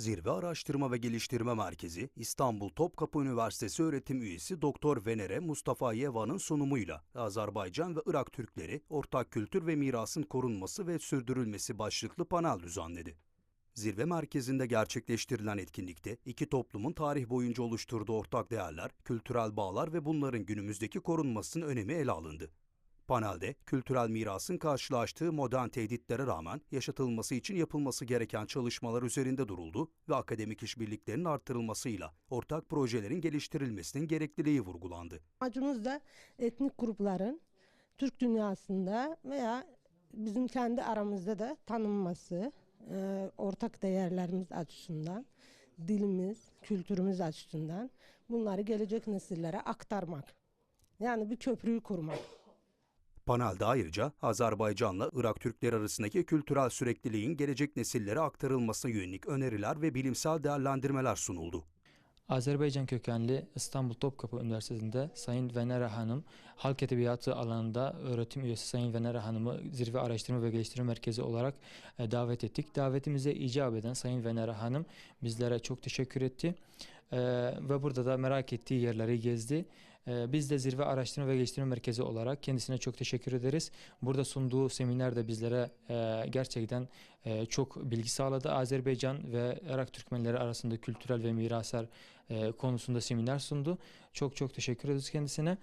Zirve Araştırma ve Geliştirme Merkezi, İstanbul Topkapı Üniversitesi öğretim üyesi Doktor Venere Mustafa Yeva'nın sunumuyla Azerbaycan ve Irak Türkleri ortak kültür ve mirasın korunması ve sürdürülmesi başlıklı panel düzenledi. Zirve merkezinde gerçekleştirilen etkinlikte iki toplumun tarih boyunca oluşturduğu ortak değerler, kültürel bağlar ve bunların günümüzdeki korunmasının önemi ele alındı. Panelde kültürel mirasın karşılaştığı modern tehditlere rağmen yaşatılması için yapılması gereken çalışmalar üzerinde duruldu ve akademik işbirliklerinin artırılmasıyla ortak projelerin geliştirilmesinin gerekliliği vurgulandı. Amacımız da etnik grupların Türk dünyasında veya bizim kendi aramızda da tanınması, e, ortak değerlerimiz açısından, dilimiz, kültürümüz açısından bunları gelecek nesillere aktarmak. Yani bir köprüyü kurmak. Panelde ayrıca Azerbaycan'la Irak Türkleri arasındaki kültürel sürekliliğin gelecek nesillere aktarılmasına yönelik öneriler ve bilimsel değerlendirmeler sunuldu. Azerbaycan kökenli İstanbul Topkapı Üniversitesi'nde Sayın Venera Hanım, Halk Edebiyatı alanında öğretim üyesi Sayın Venera Hanım'ı Zirve Araştırma ve Geliştirme Merkezi olarak e, davet ettik. Davetimize icap eden Sayın Venera Hanım bizlere çok teşekkür etti. E, ve burada da merak ettiği yerleri gezdi. E, biz de Zirve Araştırma ve Geliştirme Merkezi olarak kendisine çok teşekkür ederiz. Burada sunduğu seminer de bizlere e, gerçekten e, çok bilgi sağladı. Azerbaycan ve Irak Türkmenleri arasında kültürel ve miraslar e, konusunda seminer sundu. Çok çok teşekkür ederiz kendisine.